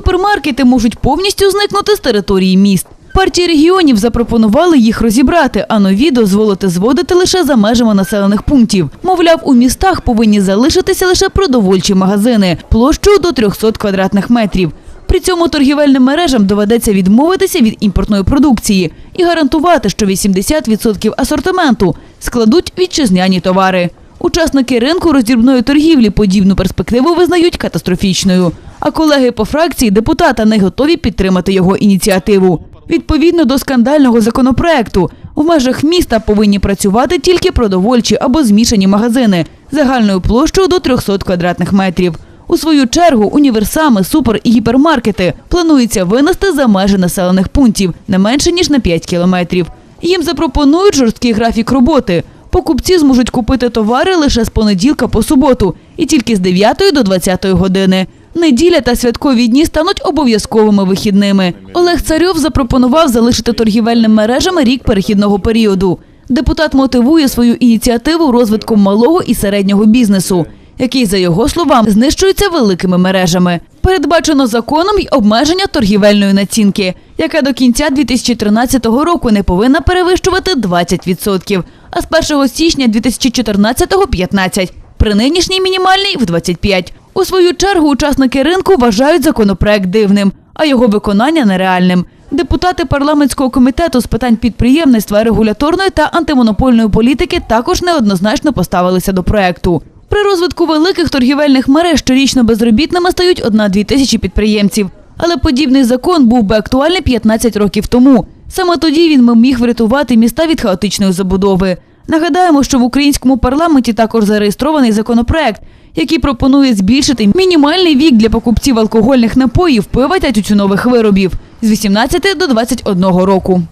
супермаркети можуть повністю зникнути з території міст. Партії регіонів запропонували їх розібрати, а нові дозволити зводити лише за межами населених пунктів. Мовляв, у містах повинні залишитися лише продовольчі магазини площею до 300 квадратних метрів. При цьому торгівельним мережам доведеться відмовитися від імпортної продукції і гарантувати, що 80% асортименту складуть вітчизняні товари. Учасники ринку роздрібної торгівлі подібну перспективу визнають катастрофічною. А колеги по фракції депутата не готові підтримати його ініціативу. Відповідно до скандального законопроекту, в межах міста повинні працювати тільки продовольчі або змішані магазини загальною площею до 300 квадратних метрів. У свою чергу універсами, супер і гіпермаркети планується винести за межі населених пунктів не менше ніж на 5 кілометрів. Їм запропонують жорсткий графік роботи. Покупці зможуть купити товари лише з понеділка по суботу і тільки з 9 до 20 години. Неділя та святкові дні стануть обов'язковими вихідними. Олег Царьов запропонував залишити торгівельним мережам рік перехідного періоду. Депутат мотивує свою ініціативу розвитком малого і середнього бізнесу, який, за його словами, знищується великими мережами. Передбачено законом й обмеження торгівельної націнки, яка до кінця 2013 року не повинна перевищувати 20%, а з 1 січня 2014 – 15%. При нинішній мінімальній в 25%. У свою чергу учасники ринку вважають законопроект дивним, а його виконання нереальним. Депутати парламентського комітету з питань підприємництва, регуляторної та антимонопольної політики також неоднозначно поставилися до проекту. При розвитку великих торгівельних мереж щорічно безробітними стають одна-дві тисячі підприємців. Але подібний закон був би актуальний 15 років тому. Саме тоді він міг врятувати міста від хаотичної забудови. Нагадаємо, що в українському парламенті також зареєстрований законопроект, який пропонує збільшити мінімальний вік для покупців алкогольних напоїв, пива та тютюнових виробів з 18 до 21 року.